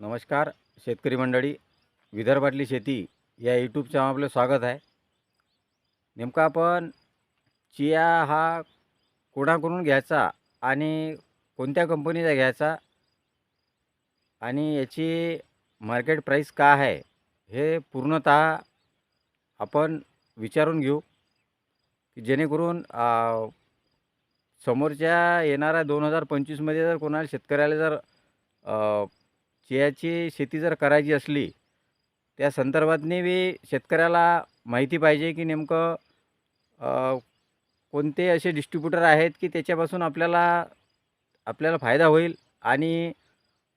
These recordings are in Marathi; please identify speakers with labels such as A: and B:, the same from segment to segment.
A: नमस्कार शेतकरी मंडळी. विदर्भातली शेती या यूट्यूब चॅनल आपलं स्वागत आहे. नेमकं आपण चिया हा कोणाकडून घ्यायचा आणि कोणत्या कंपनीचा घ्यायचा आणि याची मार्केट प्राईस का आहे हे पूर्णतः आपण विचारून घेऊ. की जेणेकरून समोरच्या येणाऱ्या दोन हजार पंचवीसमध्ये जर कोणाला शेतकऱ्याला जर चियाची शेती जर करायची असली त्या संदर्भातनी बी शेतकऱ्याला माहिती पाहिजे की नेमकं कोणते असे डिस्ट्रीब्युटर आहेत की त्याच्यापासून आपल्याला आपल्याला फायदा होईल आणि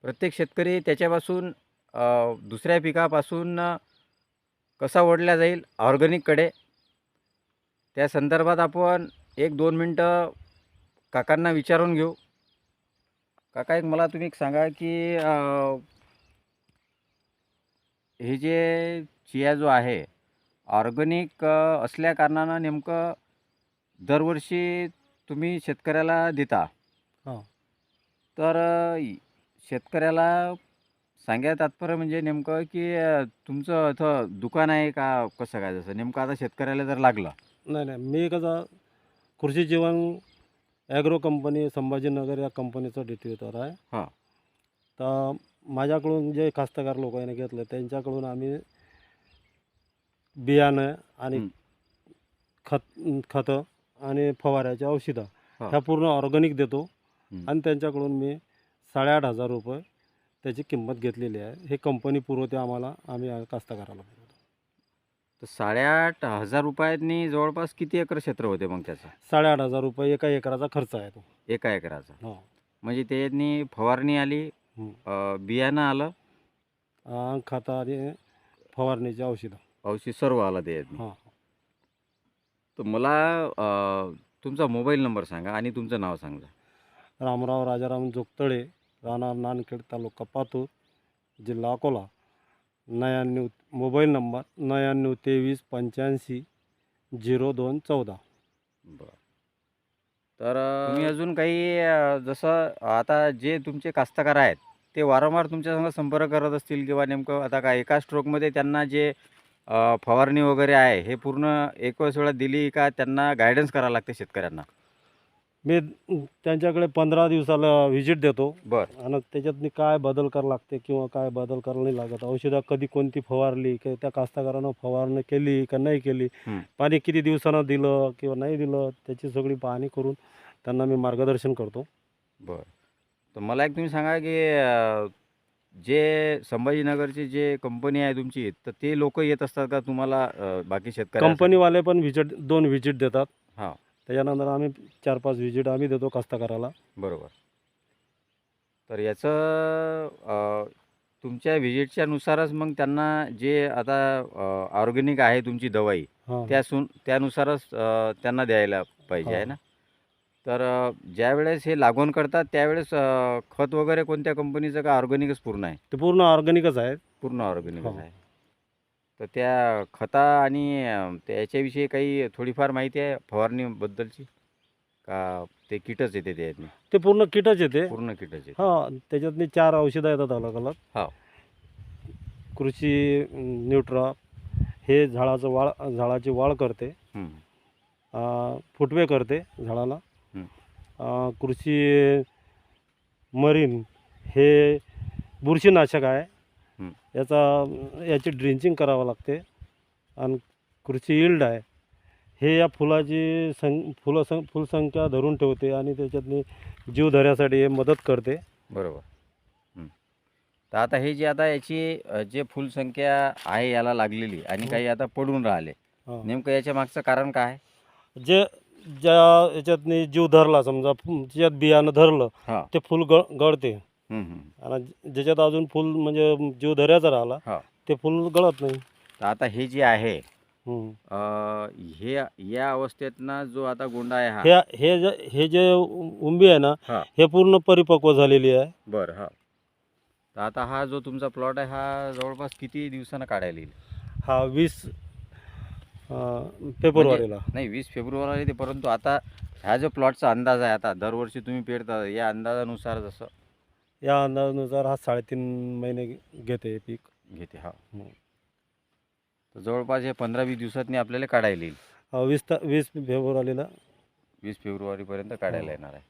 A: प्रत्येक शेतकरी त्याच्यापासून दुसऱ्या पिकापासून कसा ओढला जाईल ऑर्गॅनिककडे त्या संदर्भात आपण एक दोन मिनटं काकांना विचारून घेऊ. काका एक मला तुम्ही एक सांगा की हे जे चिया जो आहे ऑर्गॅनिक असल्या कारणानं नेमकं दरवर्षी तुम्ही शेतकऱ्याला देता.
B: हो.
A: तर शेतकऱ्याला सांगायचं तात्पर्य म्हणजे नेमकं की तुमचं इथं दुकान आहे का कसं काय? जसं नेमकं आता शेतकऱ्याला जर लागलं.
B: नाही नाही. मी कसं कृषी जीवन ॲग्रो कंपनी संभाजीनगर या कंपनीचा डिस्ट्रीब्युटर आहे
A: हां.
B: तर माझ्याकडून जे कास्तकार लोकांनी घेतलं त्यांच्याकडून आम्ही बियाणं आणि. खत खतं आणि फवाऱ्याच्या औषधं
A: हां.
B: ह्या पूर्ण ऑर्गॅनिक देतो. आणि त्यांच्याकडून मी साडेआठ हजार रुपये त्याची किंमत घेतलेली आहे हे कंपनी पुरवते आम्हाला आम्ही कास्तकाराला
A: तर साडेआठ हजार रुपयातनी जवळपास किती एकर क्षेत्र होते मग त्याचं?
B: साडेआठ हजार रुपये एका एकराचा खर्च आहे तो.
A: एका एकराचा.
B: हो.
A: म्हणजे त्याच्यातनी फवारणी आली
B: हं.
A: अ, बियाणं आलं?
B: अं, खतं आणि फवारणीची औषधं.
A: औषध सर्व आलं त्याच्यातनी
B: हां.
A: तर मला अ, तुमचा मोबाईल नंबर सांगा आणि तुमचं नाव सांगा.
B: रामराव राजाराम जोगतळे राहणार नानखेड तालुका पातूर जिल्हा अकोला. नव्याण्णव मोबाईल नंबर नव्याण्णव तेवीस पंच्याऐंशी झिरो दोन चौदा.
A: बरं. तर तुम्ही अजून काही अ, जसं आता जे तुमचे कास्तकार आहेत ते वारंवार तुमच्यासंग संपर्क करत असतील किंवा नेमकं आता काय एका स्ट्रोकमध्ये त्यांना जे अ, फवारणी वगैरे आहे हे पूर्ण एकच वेळा दिली का त्यांना गायडन्स करावं लागते शेतकऱ्यांना?
B: मी त्यांच्याकडे पंधरा दिवसाला व्हिजिट देतो.
A: बरं.
B: आणि त्याच्यात मी काय बदल करावं लागते किंवा काय बदल करायला नाही लागत. औषधं कधी कोणती फवारली की त्या कास्तकारानं फवारणी केली का नाही केली
A: हं.
B: पाणी किती दिवसानं दिलं किंवा नाही दिलं त्याची सगळी पाहणी करून त्यांना मी मार्गदर्शन करतो.
A: बरं. तर मला एक तुम्ही सांगा की अ, जे संभाजीनगरची जे कंपनी आहे तुमची तर ते लोक येत असतात का तुम्हाला अ, बाकी शेतकरी
B: कंपनीवाले पण व्हिजिट दोन व्हिजिट देतात.
A: हां.
B: त्याच्यानंतर आम्ही चार पाच व्हिजिट आम्ही देतो कास्तकाराला.
A: बरोबर. तर याचं अ, तुमच्या व्हिजिटच्या नुसारच मग त्यांना जे आता ऑर्गॅनिक आहे तुमची दवाई
B: हां.
A: त्यासून त्यानुसारच अ, त्यांना द्यायला पाहिजे आहे. ना? तर अ, ज्यावेळेस हे लागवण करतात त्यावेळेस अ, खत वगैरे कोणत्या कंपनीचं का ऑर्गॅनिकच पूर्ण आहे?
B: ते पूर्ण ऑर्गॅनिकच आहे.
A: पूर्ण ऑर्गॅनिकच
B: हो.
A: आहे. तर त्या खता आणि त्याच्याविषयी काही थोडीफार माहिती आहे फवारणीबद्दलची का ते किटच येते त्याच्यातनी
B: ते पूर्ण किटच येते
A: पूर्ण किटच येते
B: हा त्याच्यातनी चार औषधं येतात अलग अलग
A: हो.
B: कृषी न्यूट्रा हे झाडाचं वाळ झाडाची वाढ करते
A: हं.
B: फुटवे करते झाडाला
A: हं.
B: कृषी मरीन हे बुरशीनाशक आहे
A: हं.
B: याचा याची ड्रिंचिंग करावं लागते आणि कृषी इल्ड आहे हे या फुलाची सं फुलं सं फुलसंख्या धरून ठेवते आणि त्याच्यातनी जीव धऱ्यासाठी हे मदत करते
A: बरोबर हं. तर आता हे जे आता याची जे फुलसंख्या आहे याला लागलेली आणि
B: हं.
A: काही आता पडून राहिले
B: हा.
A: नेमकं याच्या मागचं कारण काय
B: जे ज्या याच्यातनी जीव धरला समजा ज्याच्यात बियाणं धरलं ते फुल गळ गळते. आणि ज्याच्यात अजून फुल म्हणजे जीव धऱ्याचा राहिला
A: हा.
B: ते फुल गळत नाही
A: तर आता हे जे आहे
B: हम्म.
A: अ, हे या अवस्थेतनं जो आता गोंडा आहे हा
B: हे हे जे हे जे उंबी आहे ना
A: हा.
B: हे पूर्ण परिपक्व झालेली आहे
A: बरं हा तर आता हा जो तुमचा प्लॉट आहे हा जवळपास किती दिवसानं काढायला येईल
B: हा वीस अं, फेब्रुवारीला
A: नाही वीस फेब्रुवारी ते परंतु आता ह्या जो प्लॉटचा अंदाज आहे आता दरवर्षी तुम्ही पेरता या अंदाजानुसार जसं
B: या अंदाजानुसार हा साडेतीन महिने घेते पीक.
A: घेते हा.
B: हं.
A: तर जवळपास हे पंधरा वीस दिवसातनी आपल्याला काढायला येईल.
B: अ, वीस ता वीस फेब्रुवारीला.
A: वीस फेब्रुवारीपर्यंत काढायला. येणार आहे.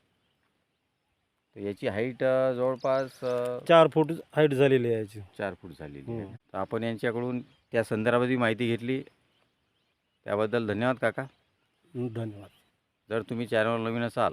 A: तर याची हाईट जवळपास अ,
B: चार फूट हाईट झालेली आहे याची.
A: चार फूट झालेली आहे. तर आपण यांच्याकडून त्या संदर्भात माहिती घेतली. त्याबद्दल धन्यवाद काका.
B: धन्यवाद.
A: जर तुम्ही चॅनलवर नवीन असाल